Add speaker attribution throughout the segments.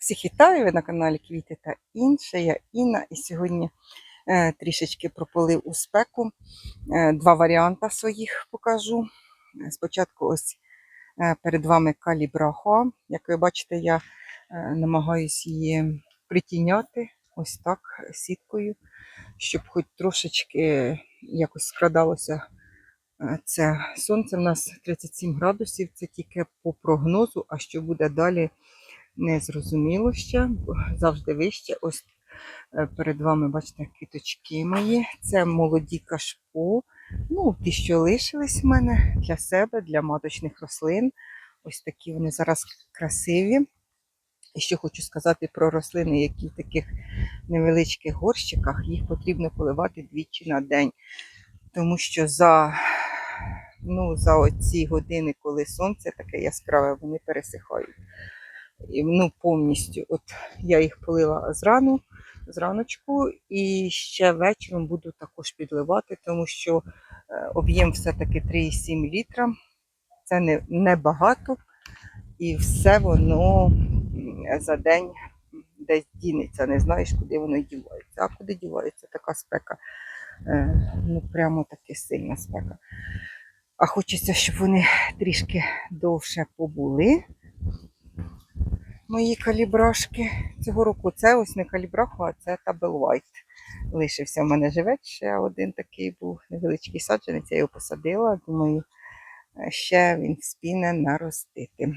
Speaker 1: Всіх вітаю, ви на каналі Квіти та інше. Я Інна, і сьогодні е, трішечки прополив у спеку. Е, два варіанти своїх покажу. Е, Спочатку ось е, перед вами калібрахоа. Як ви бачите, я е, намагаюся її притіняти ось так сіткою, щоб хоч трошечки якось скрадалося е, це сонце. У нас 37 градусів, це тільки по прогнозу, а що буде далі не зрозуміло ще, завжди вище. Ось е, перед вами, бачите, квіточки мої. Це молоді кашпо. Ну, ті, що лишились в мене для себе, для маточних рослин. Ось такі вони зараз красиві. І що хочу сказати про рослини, які в таких невеличких горщиках, їх потрібно поливати двічі на день. Тому що за, ну, за оці години, коли сонце таке яскраве, вони пересихають ну, повністю. От я їх полила зрану, зраночку, і ще вечором буду також підливати, тому що е, об'єм все-таки 3,7 літра. Це не, не багато, і все воно за день десь дінеться. Не знаєш, куди воно дівається. А куди дівається така спека? Е, ну, прямо таки сильна спека. А хочеться, щоб вони трішки довше побули мої калібрашки цього року. Це ось не калібраха, а це Табел White. Лишився в мене живець, ще один такий був невеличкий саджанець, я його посадила. Думаю, е, ще він спіне наростити.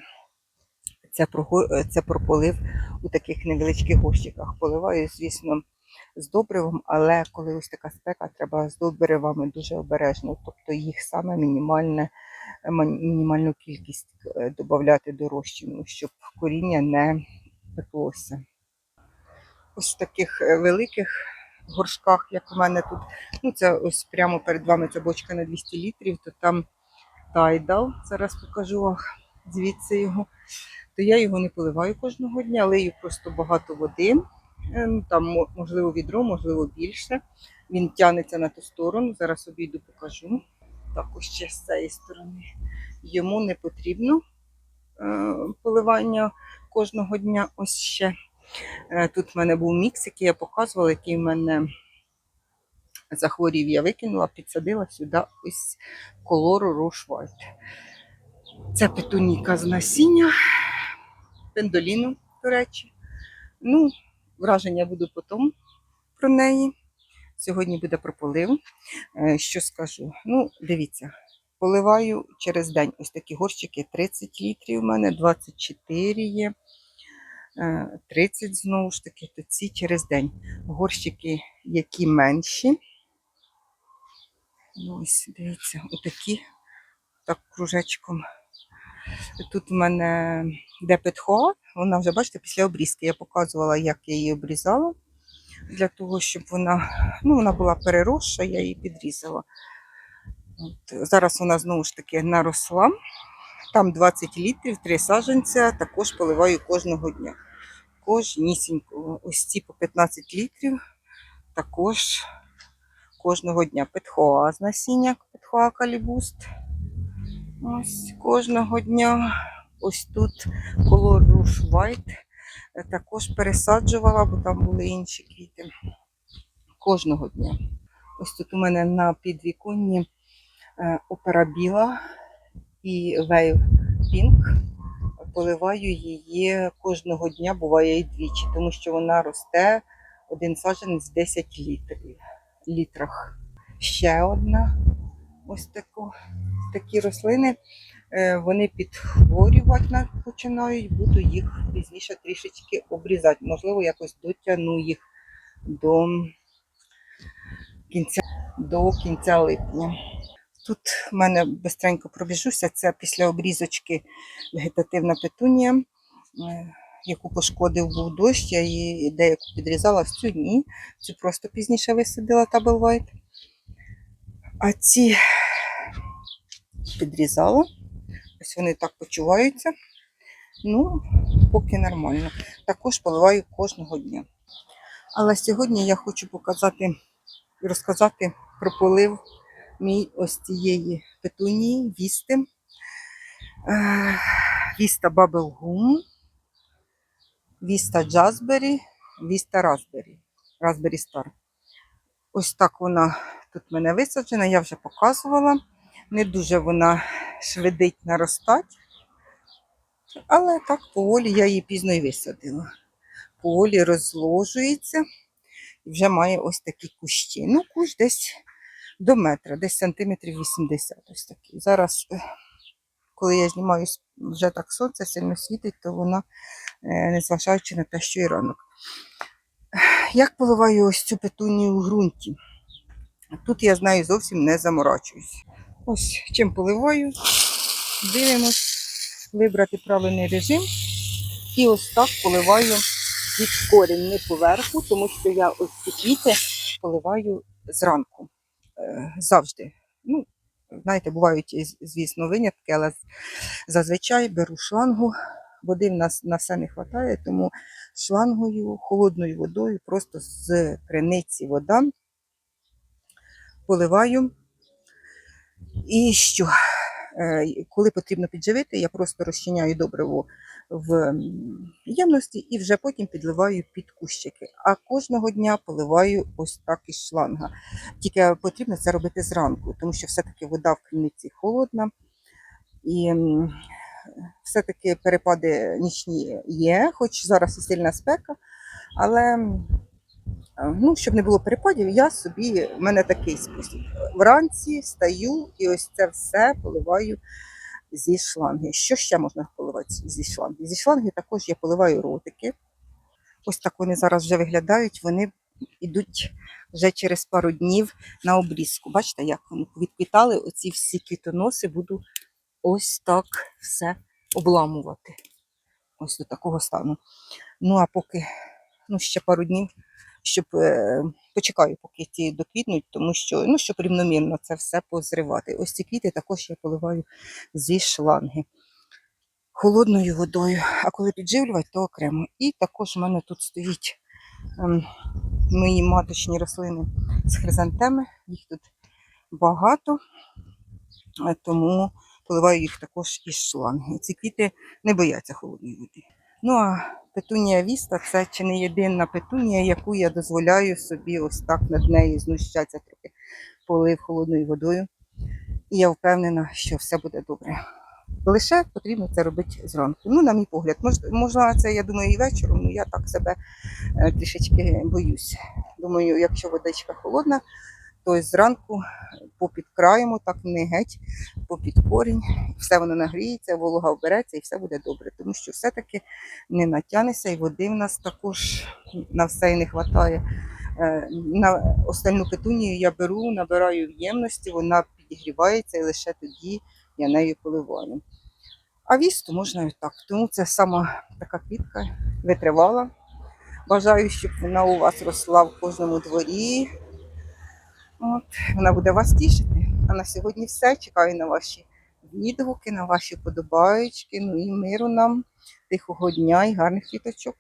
Speaker 1: Це, е, це прополив у таких невеличких горщиках. Поливаю, звісно, з добривом, але коли ось така спека, треба з добривами дуже обережно. Тобто їх саме мінімальне, ма- мінімальну кількість додати до розчину, щоб коріння не пеклося. Ось в таких е, великих горшках, як у мене тут. Ну, це ось прямо перед вами ця бочка на 200 літрів, то там тайдал. Зараз покажу звідси його. То я його не поливаю кожного дня, лию просто багато води. Е, ну, Там, можливо, відро, можливо, більше. Він тягнеться на ту сторону. Зараз обійду покажу. Так, ось ще з цієї сторони. Йому не потрібно е, поливання кожного дня. Ось ще. Е, Тут в мене був мікс, який я показувала, який в мене захворів, я викинула, підсадила сюди ось колору White. Це петуніка з насіння, пендоліну, до речі. Ну, враження буду потім про неї. Сьогодні буде про полив. Е, Що скажу? Ну, дивіться, поливаю через день. Ось такі горщики 30 літрів у мене, 24 є. е, 30 знову ж таки, то ці через день. Горщики, які менші. Ну, Ось, дивіться, отакі, так кружечком. Тут у мене де вона вже, бачите, після обрізки. Я показувала, як я її обрізала. Для того, щоб вона, ну, вона була переросша, я її підрізала. От, зараз вона знову ж таки наросла. Там 20 літрів, 3 саджанця, також поливаю кожного дня. Кожнісінько. Ось ці по 15 літрів також кожного дня. Петхоа з насіння, петхоа калібуст. Ось кожного дня. Ось тут колор Руш White. Також пересаджувала, бо там були інші квіти. Кожного дня. Ось тут у мене на підвіконні е, опера біла і Wave Pink. Поливаю її кожного дня, буває і двічі, тому що вона росте один саджанець 10 літрів, літрах. Ще одна ось таку, такі рослини. Е, Вони підхворювати на- починають, буду їх пізніше трішечки обрізати. Можливо, якось дотягну їх до кінця, до кінця липня. Тут в мене бистренько пробіжуся. Це після обрізочки вегетативна петунія, е, яку пошкодив був дощ. Я її деяку підрізала в цю ні. Цю просто пізніше висадила Табел White. А ці підрізала. Ось вони так почуваються. Ну, поки нормально. Також поливаю кожного дня. Але сьогодні я хочу показати і розказати про полив мій ось цієї петунії, вісти. Е, Віста Gum. Віста Джазбері, Віста Разбері. Разбері Стар. Ось так вона тут в мене висаджена, я вже показувала. Не дуже вона швидить наростать. Але так поволі я її пізно і висадила. Поволі розложується і вже має ось такі кущі. Ну, кущ десь до метра, десь сантиметрів 80. Ось такий. Зараз, е, коли я знімаю вже так сонце сильно світить, то вона, е, незважаючи на те, що і ранок. Як поливаю ось цю петунію в ґрунті? Тут я з нею зовсім не заморачуюсь. Ось чим поливаю, дивимось, вибрати правильний режим. І ось так поливаю під корінь, не поверху, тому що я ось ці квіти поливаю зранку. Е, завжди. Ну, знаєте, бувають, звісно, винятки, але зазвичай беру шлангу. Води в нас на все не вистачає, тому шлангою, холодною водою, просто з криниці вода поливаю. І що? Е, Коли потрібно підживити, я просто розчиняю добриво в ємності і вже потім підливаю під кущики. А кожного дня поливаю ось так із шланга. Тільки потрібно це робити зранку, тому що все-таки вода в криниці холодна. І все-таки перепади нічні є, хоч зараз і сильна спека, але ну, щоб не було перепадів, я собі, в мене такий спосіб. Вранці встаю і ось це все поливаю зі шланги. Що ще можна поливати зі шланги? Зі шланги також я поливаю ротики. Ось так вони зараз вже виглядають. Вони йдуть вже через пару днів на обрізку. Бачите, як вони відквітали оці всі квітоноси, буду ось так все обламувати. Ось до такого стану. Ну а поки ну, ще пару днів, щоб е, почекаю, поки ті доквітнуть, тому що ну, щоб рівномірно це все позривати. Ось ці квіти також я поливаю зі шланги холодною водою, а коли підживлювати, то окремо. І також у мене тут стоїть ем, мої маточні рослини з хризантеми, їх тут багато, е, тому поливаю їх також із шланги. Ці квіти не бояться холодної води. Ну а петунія віста це чи не єдина петунія, яку я дозволяю собі ось так над нею знущатися трохи полив холодною водою. І я впевнена, що все буде добре. Лише потрібно це робити зранку. Ну, на мій погляд, Мож, можна це, я думаю, і вечором, але я так себе е, трішечки боюсь. Думаю, якщо водичка холодна, то зранку попід краєм, так не геть, попід корінь, все воно нагріється, волога вбереться і все буде добре. Тому що все-таки не натягнеться, і води в нас також на все і не вистачає. На остальну петунію я беру, набираю в ємності, вона підігрівається і лише тоді я нею поливаю. А вісту можна і так. Тому це сама така квітка витривала. Бажаю, щоб вона у вас росла в кожному дворі. От, вона буде вас тішити. А на сьогодні все. Чекаю на ваші відгуки, на ваші подобаючки. Ну і миру нам, тихого дня і гарних квіточок.